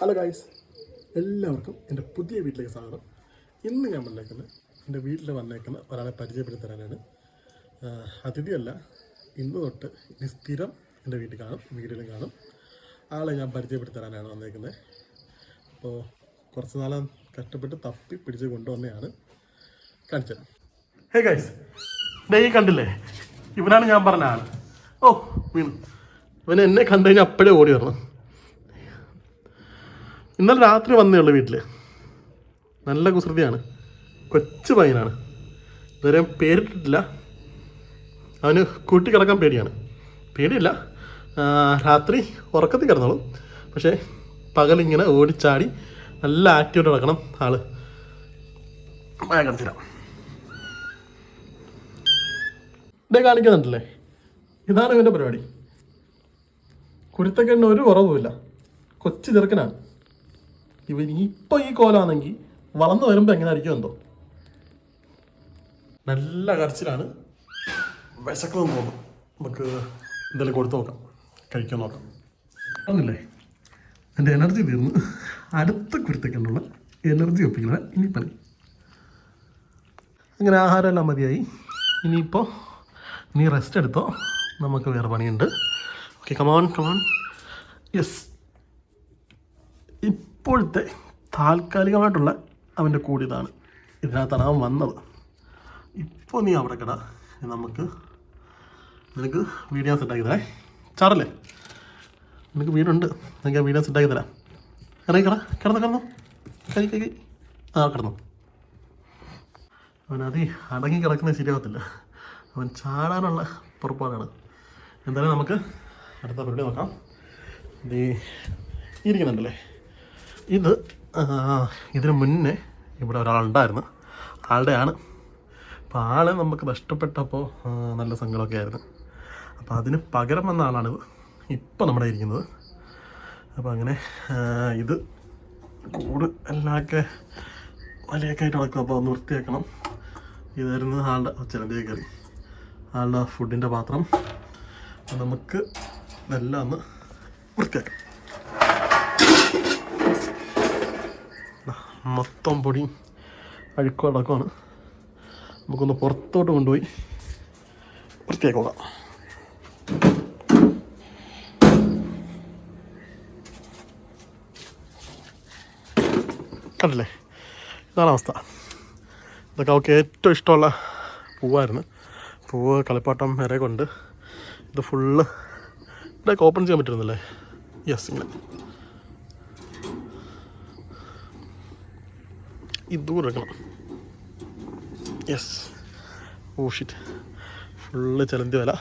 Hello guys എല്ലാവർക്കും എന്റെ പുതിയ വീട്ടിലേക്ക് സ്വാഗതം. ഇന്ന് ഞാൻ വന്നേക്കുന്നത് എന്റെ വീട്ടിൽ വന്നേക്കുന്ന ഒരാളെ പരിചയപ്പെടുത്തരാനാണ് അതിഥിയല്ല ഇന്ന് തൊട്ട് ഇനി സ്ഥിരം എന്റെ വീട്ടിൽ കാണും വീട്ടിലും കാണും. ആളെ ഞാൻ പരിചയപ്പെടുത്തരാനാണ് വന്നേക്കുന്നത്. അപ്പോൾ കുറച്ച് നാളെ കഷ്ടപ്പെട്ട് തപ്പി പിടിച്ച് കൊണ്ടുവന്നെയാണ്. കാണിച്ചത് ഹേ ഗൈസ് ഡേ കണ്ടില്ലേ? ഇവനാണ് ഞാൻ പറഞ്ഞ ആൾ ഓ വീണു. ഇവൻ എന്നെ കണ്ടു കഴിഞ്ഞാൽ അപ്പോഴേ ഓടി വരണം. ഇന്നലെ രാത്രി വന്നേ ഉള്ളൂ വീട്ടിൽ നല്ല കുസൃതിയാണ്. കൊച്ചു പയ്യനാണ്. ഇതുവരെ പേരിട്ടിട്ടില്ല. അവന് കൂട്ടി കിടക്കാൻ പേടിയാണ്. പേടിയില്ല. രാത്രി ഉറക്കത്തിൽ കിടന്നോളും. പക്ഷേ പകലിങ്ങനെ ഓടിച്ചാടി നല്ല ആക്റ്റീവായിട്ട് നടക്കണം ആൾ. മഴ കാണിച്ചുതരാം ഇതേ കാണിക്കുന്നുണ്ടല്ലേ ഇതാണ് ഇവന്റെ പരിപാടി. കുരുത്തക്കെണ്ണ ഒരു കുറവുമില്ല. കൊച്ചു ചെറുക്കനാണ്. ഇവൻ ഇപ്പൊ ഈ കോലാണെങ്കിൽ വളർന്നു വരുമ്പോൾ എങ്ങനെ ആയിരിക്കും എന്തോ? നല്ല കരച്ചിലാണ്. വിശക്കുന്നു തോന്നും നമുക്ക് എന്തെങ്കിലും കൊടുത്തു നോക്കാം. കഴിക്കാൻ നോക്കാം. ഒന്നില്ലേ എന്റെ എനർജി തീർന്നു. അടുത്ത കുരുത്തക്കണ്ടുള്ള എനർജി ഒപ്പിക്കണ ഇനി പണി. അങ്ങനെ ആഹാരമെല്ലാം മതിയായി. ഇനിയിപ്പോൾ നീ റെസ്റ്റ് എടുത്തോ? നമുക്ക് വേറെ പണിയുണ്ട്. ഓക്കെ കമാൺ കമാൺ യെസ് ഇപ്പോഴത്തെ താൽക്കാലികമായിട്ടുള്ള അവന്റെ കൂടിയതാണ് ഇതിനകത്താണ് അവൻ വന്നത്. ഇപ്പോൾ നീ അവിടെ കിട. നമുക്ക് നിനക്ക് വീഡിയോ സെറ്റാക്കി തരാം. ചാറല്ലേ നിനക്ക് വീടുണ്ട്. നിനക്ക് വീഡിയോ സെറ്റാക്കി തരാം. ഇറങ്ങി കിട. കിടന്നു കിടന്നു. കൈ കൈ ആ കിടന്നു. അവൻ അതി അടങ്ങി കിടക്കുന്നത് ശരിയാവത്തില്ല അവൻ ചാടാനുള്ള പുറപ്പാടാണ്. എന്തായാലും നമുക്ക് അടുത്ത പരിപാടി നോക്കാം. ഇത് ഇരിക്കുന്നുണ്ടല്ലേ? ഇത് ഇതിന് മുന്നേ ഇവിടെ ഒരാളുണ്ടായിരുന്നു. ആളുടെയാണ്. അപ്പോൾ ആൾ നമുക്ക് നഷ്ടപ്പെട്ടപ്പോൾ നല്ല സങ്കടമൊക്കെ ആയിരുന്നു. അപ്പോൾ അതിന് പകരം വന്ന ആളാണിത് ഇപ്പം നമ്മുടെ ഇരിക്കുന്നത്. അപ്പോൾ അങ്ങനെ ഇത് കൂട് എല്ലാമൊക്കെ വലയൊക്കെ ആയിട്ട് നടക്കും. അപ്പോൾ ഒന്ന് വൃത്തിയാക്കണം. ഇതായിരുന്നു ആളുടെ ചിലന്റെ കയറി. ആളുടെ ഫുഡിന്റെ പാത്രം. നമുക്ക് ഇതെല്ലാം ഒന്ന് വൃത്തിയാക്കാം. മൊത്തം പൊടി അഴുക്കും അടക്കമാണ് നമുക്കൊന്ന് പുറത്തോട്ട് കൊണ്ടുപോയി വൃത്തിയാക്കോളാം കണ്ടില്ലേ? ഇതാണ് അവസ്ഥ. ഇതൊക്കെ അവൾക്ക് ഏറ്റവും ഇഷ്ടമുള്ള പൂവായിരുന്നു. പൂവ് കളിപ്പാട്ടം വരെ കൊണ്ട് ഇത് ഫുള്ള് ഇതൊക്കെ ഓപ്പൺ ചെയ്യാൻ പറ്റുന്നില്ലേ യെസ് ഇങ്ങനെ. ഇതുകൂടെ എടുക്കണം യെസ് ഓ ഷിറ്റ് ഫുള്ള് ചലന്തി വില.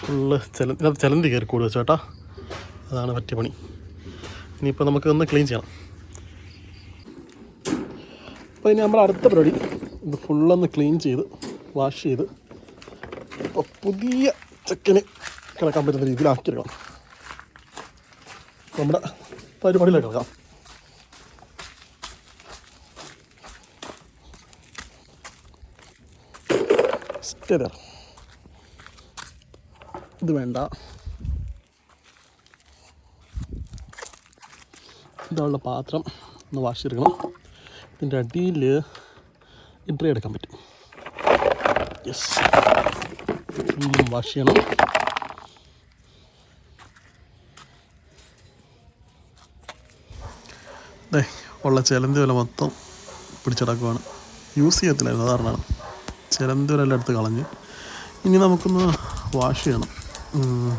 ഫുള്ള് ചല ഇതിനകത്ത് ചലന്തി കയറി കൂടുക ചേട്ടാ. അതാണ് പറ്റിയ പണി. ഇനിയിപ്പോൾ നമുക്ക് ഒന്ന് ക്ലീൻ ചെയ്യണം. അപ്പോൾ ഇനി നമ്മൾ അടുത്ത പരിപാടി. ഇത് ഫുള്ളൊന്ന് ക്ലീൻ ചെയ്ത് വാഷ് ചെയ്ത് ഇപ്പോൾ പുതിയ ചെക്കന് കിടക്കാൻ പറ്റുന്ന രീതിയിലാക്കിയെടുക്കണം. നമ്മുടെ പരിപാടിയിലേക്ക് കിടക്കാം. There. ഇത് വേണ്ട. ഇതുള്ള പാത്രം. ഒന്ന് വാഷ് ചെയ്തെടുക്കണം. ഇതിന്റെ അടിയിൽ ഇഡ്രി എടുക്കാൻ പറ്റും. യെസ് വാഷ് ചെയ്യണം. ദേ ഉള്ള ചിലന്തി വില മൊത്തം പിടിച്ചടക്കുവാണ്. യൂസ് ചെയ്യത്തില്ലായിരുന്നു അതാരണമാണ് ചിലന്തി വില എല്ലാം എടുത്ത് കളഞ്ഞ്. ഇനി നമുക്കൊന്ന് വാഷ് ചെയ്യണം.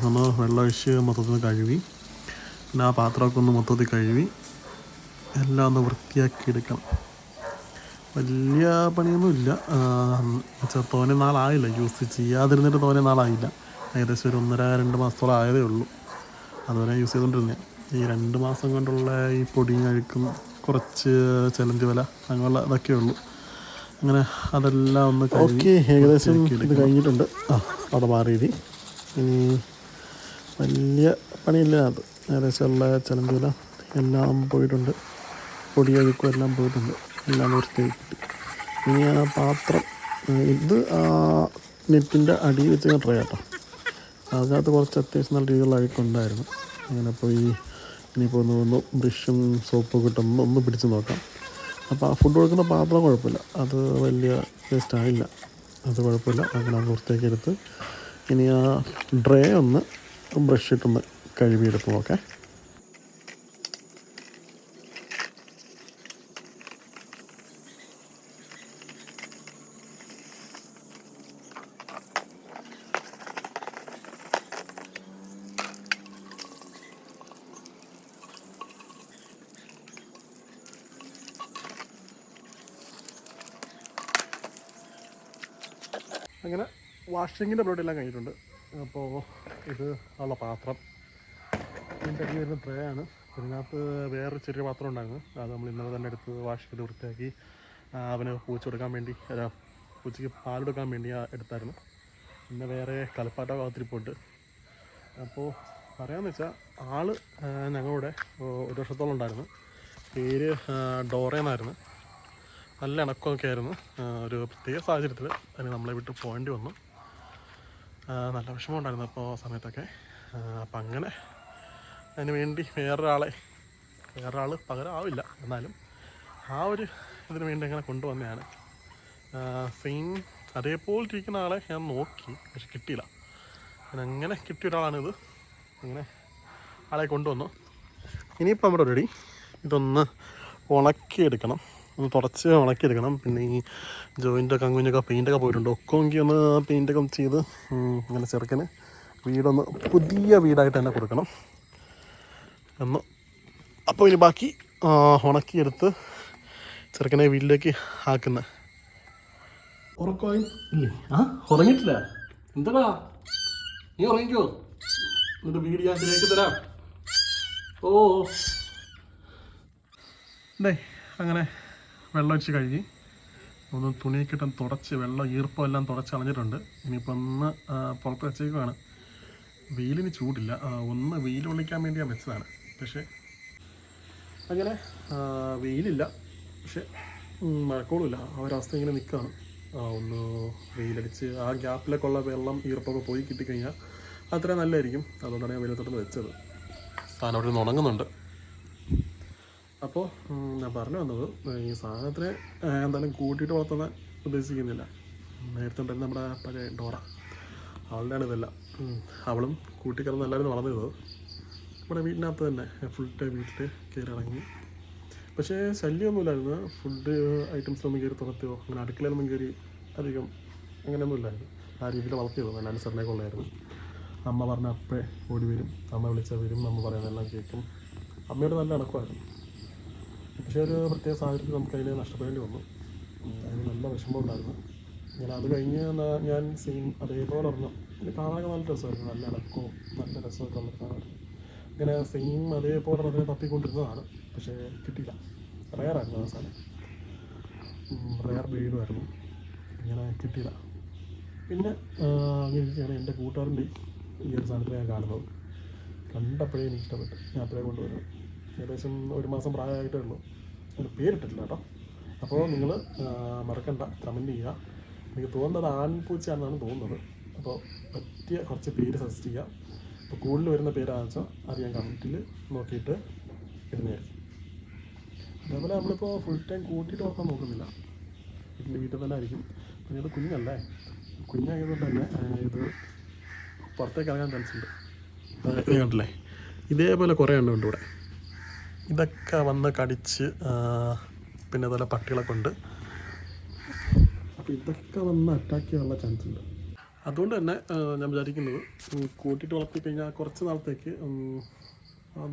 ഒന്ന് വെള്ളമൊഴിച്ച് മൊത്തത്തിൽ കഴുകി. പിന്നെ ആ പാത്രമൊക്കെ ഒന്ന് മൊത്തത്തിൽ കഴുകി. എല്ലാം ഒന്ന് വൃത്തിയാക്കി എടുക്കണം. വലിയ പണിയൊന്നുമില്ല വെച്ചാൽ തോനെ നാളായില്ല. യൂസ് ചെയ്യാതിരുന്നിട്ട് തോനെ നാളായില്ല. ഏകദേശം ഒരു ഒന്നര രണ്ട് മാസത്തോളം ആയതേ ഉള്ളൂ. അതുവരെ യൂസ് ചെയ്തുകൊണ്ടിരുന്നേ ഈ രണ്ട് മാസം കൊണ്ടുള്ള ഈ പൊടിയും അഴുക്കും കുറച്ച് ചലഞ്ച് വില അങ്ങനെയുള്ള ഇതൊക്കെ ഉള്ളൂ. അങ്ങനെ അതെല്ലാം ഒന്ന് ഓക്കെ ഏകദേശം ഇത് കഴിഞ്ഞിട്ടുണ്ട്. ആ അവിടെ മാറിയത് ഇനി വലിയ പണിയില്ല അത്. ഏകദേശം ഉള്ള ചെലന്തി എല്ലാം പോയിട്ടുണ്ട്. പൊടി അഴുക്കും എല്ലാം പോയിട്ടുണ്ട്. എല്ലാം വൃത്തിയാക്കി ഇനി ആ പാത്രം ഇത് ആ നെറ്റിന്റെ അടിയിൽ വെച്ച് ട്രൈ കേട്ടോ അതിനകത്ത് കുറച്ച് അത്യാവശ്യം നല്ല രീതിയിലുള്ള അഴുക്കുണ്ടായിരുന്നു. അങ്ങനെ പോയി ഇനിയിപ്പോൾ ഒന്ന് ഒന്ന് ബ്രഷും സോപ്പൊക്കെ ഇട്ടൊന്ന് ഒന്ന് പിടിച്ച് നോക്കാം. അപ്പോൾ ഫുഡ് കൊടുക്കുന്ന പാത്രം കുഴപ്പമില്ല. അത് വലിയ വേസ്റ്റ് ആയില്ല. അത് കുഴപ്പമില്ല. അങ്ങനെ അത് വൃത്തിയാക്കി എടുത്ത് ഇനി ആ ഡ്രേ ഒന്ന് ബ്രഷ് ഇട്ടൊന്ന് കഴുകിയെടുത്ത് നോക്കാം. അങ്ങനെ വാഷിങ്ങിന്റെ എല്ലാം കഴിഞ്ഞിട്ടുണ്ട്. അപ്പോൾ ഇത് ഉള്ള പാത്രം. ഇതിന്റെ അടിയിൽ വരുന്ന ട്രേ ആണ്. ഇതിനകത്ത് വേറൊരു ചെറിയ പാത്രം ഉണ്ടായിരുന്നു. അത് നമ്മൾ ഇന്നലെ തന്നെ എടുത്ത് വാഷ് ചെയ്ത് വൃത്തിയാക്കി അവന് പൂച്ച കൊടുക്കാൻ വേണ്ടി അല്ല പൂച്ചയ്ക്ക് പാലെടുക്കാൻ വേണ്ടി എടുത്തായിരുന്നു. പിന്നെ വേറെ കളിപ്പാട്ട പോയിട്ട് അപ്പോൾ പറയാമെന്ന് വെച്ചാൽ ആൾ ഞങ്ങളുടെ ഒരു വർഷത്തോളം ഉണ്ടായിരുന്നു. പേര് ഡോറ ഡോറേന്നായിരുന്നു. നല്ല ഇണക്കമൊക്കെ ആയിരുന്നു ഒരു പ്രത്യേക സാഹചര്യത്തിൽ അതിന് നമ്മളെ വിട്ട് പോകേണ്ടി വന്നു. നല്ല വിഷമം ഉണ്ടായിരുന്നു അപ്പോൾ സമയത്തൊക്കെ. അപ്പം അങ്ങനെ അതിന് വേണ്ടി വേറൊരാളെ വേറൊരാൾ പകരാവില്ല. എന്നാലും ആ ഒരു ഇതിന് വേണ്ടി അങ്ങനെ കൊണ്ടുവന്നതാണ് സെയിം അതേപോലെ ഇരിക്കുന്ന ആളെ ഞാൻ നോക്കി പക്ഷെ കിട്ടിയില്ല. ഞാൻ അങ്ങനെ കിട്ടിയ ഒരാളാണിത്. അങ്ങനെ ആളെ കൊണ്ടുവന്നു. ഇനിയിപ്പോൾ നമ്മുടെ റെഡി. ഇതൊന്ന് ഉണക്കിയെടുക്കണം. ഒന്ന് തുടച്ച് ഉണക്കിയെടുക്കണം പിന്നെ ഈ ജോയിന്റൊക്കെ അങ്ങുഞ്ഞൊക്കെ പെയിന്റൊക്കെ പോയിട്ടുണ്ട്. ഒക്കെ എങ്കിൽ ഒന്ന് പെയിന്റൊക്കെ ഒന്ന് ചെയ്ത് ഇങ്ങനെ അങ്ങനെ ചെറുക്കന് വീടൊന്ന് പുതിയ വീടായിട്ട് തന്നെ കൊടുക്കണം. എന്ന് അപ്പോൾ ഇനി ബാക്കി ഉണക്കിയെടുത്ത് ചെറുക്കനെ വീട്ടിലേക്ക് ആക്കുന്ന. ഉറക്കമായി? ഇല്ലേ? ആ ഉറങ്ങിയിട്ടില്ല. എന്താടാ? നീ ഉറങ്ങിക്കോ. എന്നിട്ട് വീട് ഞാൻ ശരിയാക്കി തരാം. ഓ. ഡേ അങ്ങനെ വെള്ളം ഒഴിച്ച് കഴുകി. ഒന്ന് തുണിയൊക്കെ ഇട്ട് തുടച്ച് വെള്ളം ഈർപ്പം എല്ലാം തുടച്ച് കളഞ്ഞിട്ടുണ്ട്. ഇനിയിപ്പോൾ ഒന്ന് പുറത്ത് വെച്ചേക്കുവാണ്. വെയിലിന് ചൂടില്ല. ഒന്ന് വെയിൽ ഒളിക്കാൻ വേണ്ടി ഞാൻ വെച്ചതാണ്. പക്ഷേ അങ്ങനെ വെയിലില്ല. പക്ഷെ മഴക്കോളില്ല ആ ഒരവസ്ഥ ഇങ്ങനെ നിൽക്കുകയാണ്. ഒന്ന് വെയിലടിച്ച് ആ ഗ്യാപ്പിലൊക്കെ ഉള്ള വെള്ളം ഈർപ്പൊക്കെ പോയി കിട്ടിക്കഴിഞ്ഞാൽ അത്ര നല്ലതായിരിക്കും. അതുകൊണ്ടാണ് ഞാൻ വെയിലത്തോട്ട് വെച്ചത്. സാധനം അവിടെ നിന്ന് ഉണങ്ങുന്നുണ്ട്. അപ്പോൾ ഞാൻ പറഞ്ഞു വന്നത് ഈ സാധനത്തിനെ എന്തായാലും കൂട്ടിയിട്ട് വളർത്താൻ ഉദ്ദേശിക്കുന്നില്ല. നേരത്തെ ഉണ്ടായിരുന്ന നമ്മുടെ പഴയ ഡോറ. അവളുടെയാണ് ഇതെല്ലാം. അവളും കൂട്ടിക്കിടന്ന് എല്ലാവരും വളർന്നത് നമ്മുടെ വീട്ടിനകത്ത് തന്നെ ഫുൾ ടൈം വീട്ടിൽ കയറി ഇറങ്ങി. പക്ഷേ ശല്യമൊന്നുമില്ലായിരുന്നു. ഫുഡ് ഐറ്റംസിലൊന്നും കയറി തുറത്തിയോ അങ്ങനെ അടുക്കളയിലൊന്നും കയറി അധികം അങ്ങനെയൊന്നും ഇല്ലായിരുന്നു ആ രീതിയിൽ വളർത്തിയത് നല്ല സെറിനെ കൊള്ളായിരുന്നു അമ്മ പറഞ്ഞ അപ്പേ ഓടി വരും. അമ്മ വിളിച്ചാൽ വരും. അമ്മ പറയുന്നതെല്ലാം കേൾക്കും. അമ്മയോട് നല്ല ഇണക്കമായിരുന്നു പക്ഷേ ഒരു പ്രത്യേക സാഹചര്യത്തിൽ നമുക്ക് അതിനെ നഷ്ടപ്പെടേണ്ടി വന്നു. അതിന് നല്ല വിഷമം ഉണ്ടായിരുന്നു. ഞാൻ അത് കഴിഞ്ഞ് ഞാൻ സെയിം അതേപോലെ പറഞ്ഞു പിന്നെ കാണാനൊക്കെ നല്ല രസമായിരുന്നു. നല്ല അടക്കവും നല്ല രസമൊക്കെ ഉള്ള കാണാൻ. ഇങ്ങനെ സെയിം അതേപോലെ അതിനെ തപ്പിക്കൊണ്ടിരുന്നതാണ്. പക്ഷേ കിട്ടിയില്ല. റയറായിരുന്നു സാധനം. റയർ ബീഡുമായിരുന്നു ഇങ്ങനെ കിട്ടിയില്ല. പിന്നെ അങ്ങനെയൊക്കെയാണ് എന്റെ കൂട്ടുകാരന്റെ ഈ ഒരു സാധനത്തിൽ ഞാൻ കാണുന്നത്. കണ്ടപ്പോഴേ എനിക്ക് ഇഷ്ടപ്പെട്ടു ഞാൻ അപ്പോഴേ കൊണ്ടുവരുന്നത് ഏകദേശം ഒരു മാസം പ്രായമായിട്ടേ ഉള്ളൂ. അതിന് പേരിട്ടിട്ടില്ല കേട്ടോ. അപ്പോൾ നിങ്ങൾ മറക്കണ്ട. കമന്റ് ചെയ്യുക. എനിക്ക് തോന്നുന്നത് ആൺപൂച്ചയാണെന്നാണ് തോന്നുന്നത്. അപ്പോൾ പറ്റിയ കുറച്ച് പേര് സജസ്റ്റ് ചെയ്യുക. അപ്പോൾ കൂടുതൽ വരുന്ന പേരാണെന്ന് വെച്ചാൽ അത് ഞാൻ കമന്റിൽ നോക്കിയിട്ട് ഇടുന്നതായിരിക്കും. അതേപോലെ നമ്മളിപ്പോൾ ഫുൾ ടൈം കൂട്ടിയിട്ട് നോക്കാൻ നോക്കുന്നില്ല. വീട്ടിന്റെ വീട്ടിൽ തന്നെ ആയിരിക്കും. പിന്നെ ഇത് കുഞ്ഞല്ലേ? കുഞ്ഞായതുകൊണ്ട് തന്നെ ഇത് പുറത്തേക്ക് ഇറങ്ങാൻ ചാൻസ് ഉണ്ട്. കണ്ടില്ലേ? ഇതേപോലെ കുറേ എണ്ണം ഉണ്ട് ഇവിടെ. ഇതൊക്കെ വന്ന് കടിച്ച് പിന്നെ അതുപോലെ പട്ടികളൊക്കെ ഉണ്ട്. അപ്പോൾ ഇതൊക്കെ വന്ന് അറ്റാക്ക് ചെയ്യാനുള്ള ചാൻസ് ഉണ്ട്. അതുകൊണ്ട് തന്നെ ഞാൻ വിചാരിക്കുന്നത് കൂട്ടിയിട്ട് വളർത്തി കഴിഞ്ഞാൽ കുറച്ച് നാളത്തേക്ക്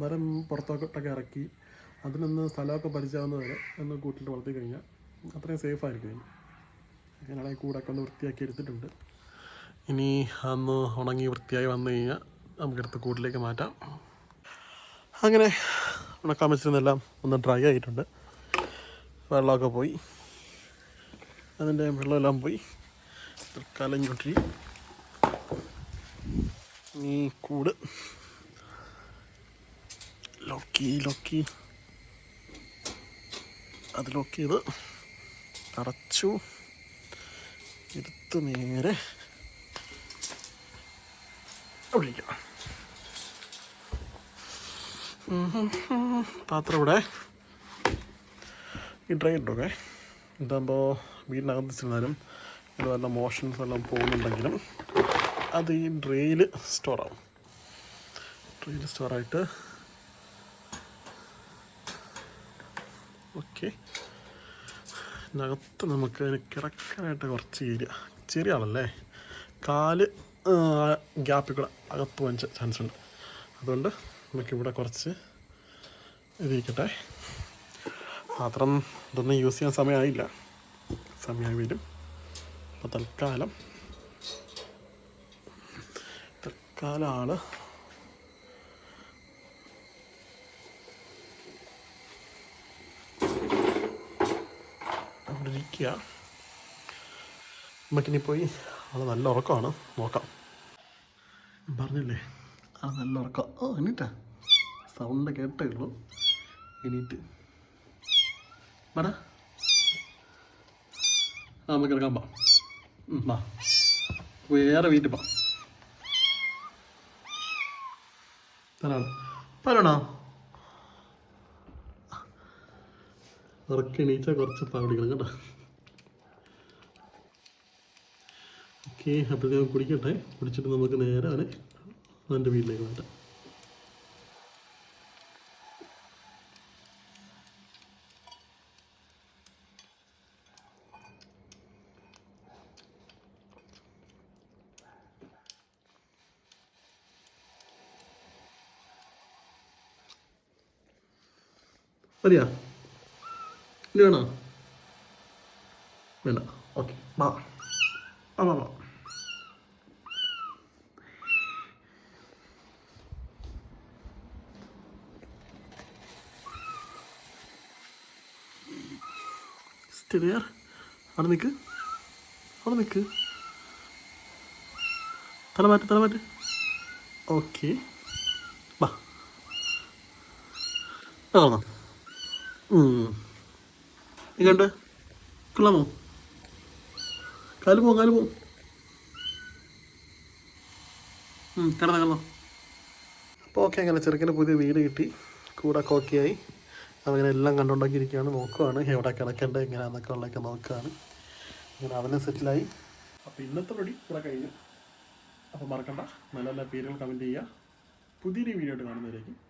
മരം പുറത്തോട്ടൊക്കെ ഇറക്കി അതിനൊന്ന് സ്ഥലമൊക്കെ പരിചയമാവുന്ന വരെ ഒന്ന് കൂട്ടിയിട്ട് വളർത്തി കഴിഞ്ഞാൽ അത്രയും സേഫ് ആയിരിക്കും അങ്ങനെയാണെങ്കിൽ കൂടൊക്കെ ഒന്ന് വൃത്തിയാക്കി എടുത്തിട്ടുണ്ട്. ഇനി അന്ന് ഉണങ്ങി വൃത്തിയായി വന്നു കഴിഞ്ഞാൽ നമുക്കെടുത്ത് കൂട്ടിലേക്ക് മാറ്റാം. അങ്ങനെ ഉണക്കാൻ വെച്ചിരുന്നെല്ലാം ഒന്ന് ഡ്രൈ ആയിട്ടുണ്ട്. വെള്ളമൊക്കെ പോയി. അതിന്റെ വെള്ളമെല്ലാം പോയി. ഇങ്ങോട്ട് ഈ കൂട്. ലോക്കി ലോക്കി അത് ലോക്ക് ചെയ്ത് അടച്ചു. എടുത്ത് നേരെ ഒഴിക്കാം പാത്രം ഇവിടെ. ഈ ഡ്രൈ ഇട്ടോക്കെ ഇതാകുമ്പോൾ വീടിനകത്ത് ചെന്നാലും ഇത് വല്ല മോഷൻസ് എല്ലാം പോകുന്നുണ്ടെങ്കിലും അത് ഈ ഡ്രെയിൽ സ്റ്റോറാവും ഡ്രെയിൽ സ്റ്റോറായിട്ട് ഓക്കെ ഇതിനകത്ത് നമുക്ക് കിടക്കാനായിട്ട് കുറച്ച് ഏരിയ. ചെറിയ ആളല്ലേ? കാൽ ഗ്യാപ്പിൽ കൂടെ അകത്ത് പോകാൻ ചാൻസ് ഉണ്ട്. അതുകൊണ്ട് നമുക്കിവിടെ കുറച്ച് ഇതിരിക്കട്ടെ പാത്രം ഇതൊന്നും യൂസ് ചെയ്യാൻ സമയമായില്ല. സമയമായി വരും. അപ്പോൾ തൽക്കാലം തൽക്കാലമാണ് നമുക്കിനി പോയി അത് നല്ല ഉറക്കമാണ്. നോക്കാം. പറഞ്ഞില്ലേ? ആ നല്ല ഉറക്കം ഓ എണീറ്റാ. സൗണ്ട് കേട്ടേ ഉള്ളൂ. എണീറ്റ്. വേടാ. ആ നമുക്ക് എടുക്കാൻ പാ വേറെ വീട്ടിൽ തരാണ്? പറയണോ ഉറക്കി എണീച്ച കുറച്ച് പാടിക്കണം കേട്ടോ ഓക്കെ അപ്പോഴത്തേക്ക് കുടിക്കട്ടെ. കുടിച്ചിട്ട് നമുക്ക് നേരെ അവനെ അവന്റെ വീട്ടിലേക്ക് മാറ്റാം മതിയാ? വേണോ? വേണ്ട. ഓക്കെ വാ വാ വാ വാ സ്റ്റെറിയർ അവിടെ നിൽക്ക് അവിടെ നിൽക്ക് തല മാറ്റ് തല മാറ്റ്. ഓക്കെ. വാ. നീ എങ്ങണ്ട് കൊള്ളാമോ? കാൽ പോവും കാൽ പോവും. കിടന്നോ അപ്പോൾ ഓക്കെ അങ്ങനെ ചെറുക്കന് പുതിയ വീട് കിട്ടി. കൂടെ ഓക്കെ അവങ്ങനെ എല്ലാം കണ്ടുണ്ടാക്കിയിരിക്കുകയാണ്. നോക്കുവാണ്. എവിടെ കിടക്കേണ്ടത് എങ്ങനെയാണെന്നൊക്കെ ഉള്ളതൊക്കെ നോക്കുകയാണ് അങ്ങനെ അവനെ സെറ്റിലായി. അപ്പോൾ ഇന്നത്തെ പടി ഇവിടെ കഴിഞ്ഞു. അപ്പോൾ മറക്കണ്ട. നല്ല നല്ല പേരുകൾ കമന്റ് ചെയ്യുക. പുതിയൊരു വീഡിയോ ആയിട്ട് കാണുന്നവരേക്കും